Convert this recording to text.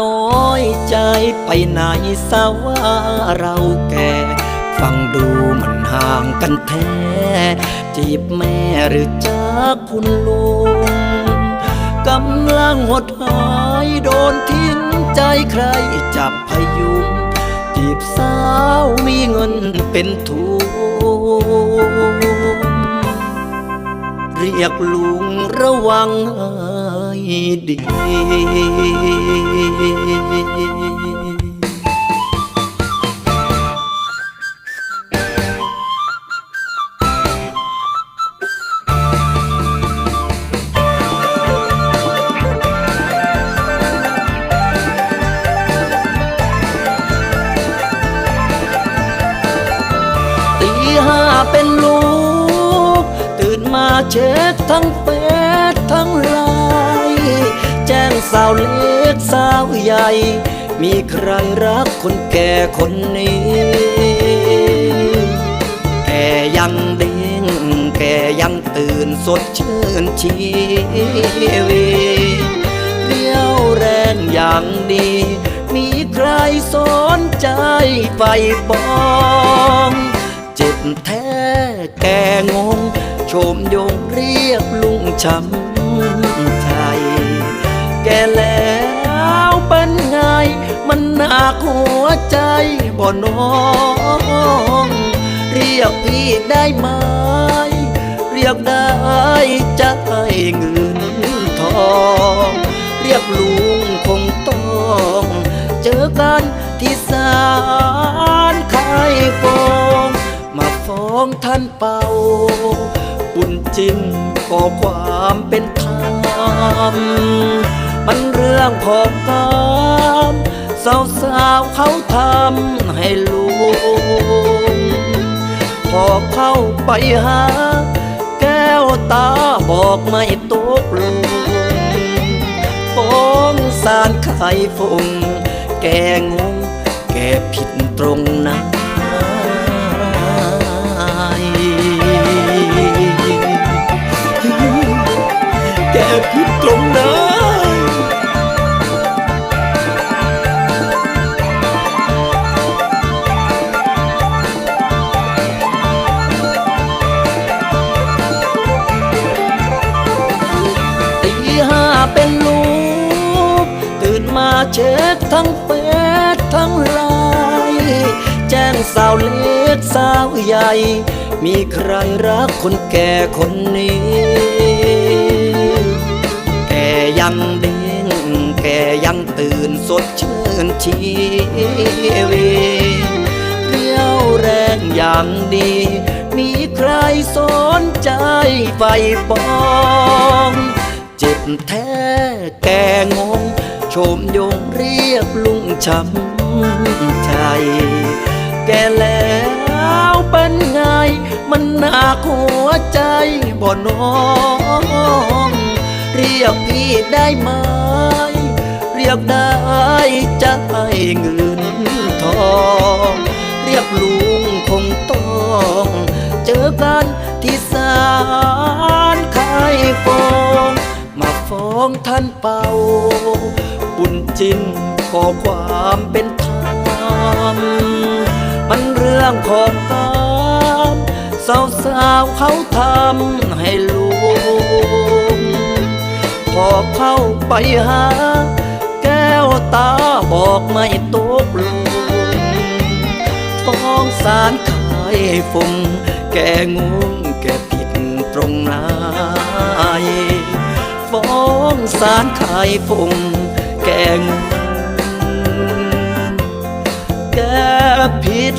น้อยใจไปไหนสาว่าเราแก่ ฟังดูมันห่างกันแท้ จีบแม่หรือจากคุณลุงกำลังหดหายโดนทิ้งใจใครจับพยุงจีบสาวมีเงินเป็นทุน รียกลุงระวังให้ดีตีห้าเป็นลูก เช็คทั้งเฟซทั้งไลน์แจ้งสาวเล็กสาวใหญ่ มีใครรักคนแก่คนนี้ แกยังเด้งแกยังตื่นสดชื่นชีวิตเรี่ยวแรงอย่างดี มีใครสนใจไฟปอง เจ็บแท้แกงง ชมยงเรียกลุงช้ำใจ แกแล้วเป็นไง มันหนักหัวใจบ่น้อง เรียกพี่ได้ไหม เรียกได้จะให้เงินทอง เรียกลุงคงต้องเจอกันที่ศาลไข่ฟอง มาฟ้องท่านเป่า บุญจริงก็ความเป็นธรรมมันเรื่องของกรรมสาวสาวเขาทำให้ลุงพอเข้าไปหา แก้วตาบอกไม่ตกลงฟ้องสารไข่ฟงแกงงแกผิดตรงไห นแกผิดตรงไหนตีห้าเป็นลูกตื่นมาเช็คทั้งเฟซทั้งไลน์แจ้งสาวเล็กสาวใหญ่ มีใครรักคนแก่คนนี้ สดชื่นชีวิตเรี่ยวแรงอย่างดี มีใครสนใจไฟปองเจ็บแท้แกงง ชมยงเรียกลุงช้ำใจแกแล้วเป็นไง มันหนักหัวใจบ่น้อง เรียกพี่ได้ไหม เรียกได้จะให้เงินทอง เรียกลุงคงต้องเจอกันที่ศาลไข่ฟองมาฟ้องท่านเป่า บุญจริงขอความเป็นธรรมมันเรื่องของกรรมสาวสาวเขาทำให้ลุงพอเข้าไปหา บอกไม่ตกลงฟ้องสารขายฟงแกงงแกผิดตรงไหนฟ้องสารขายฟงแกงงแกผิด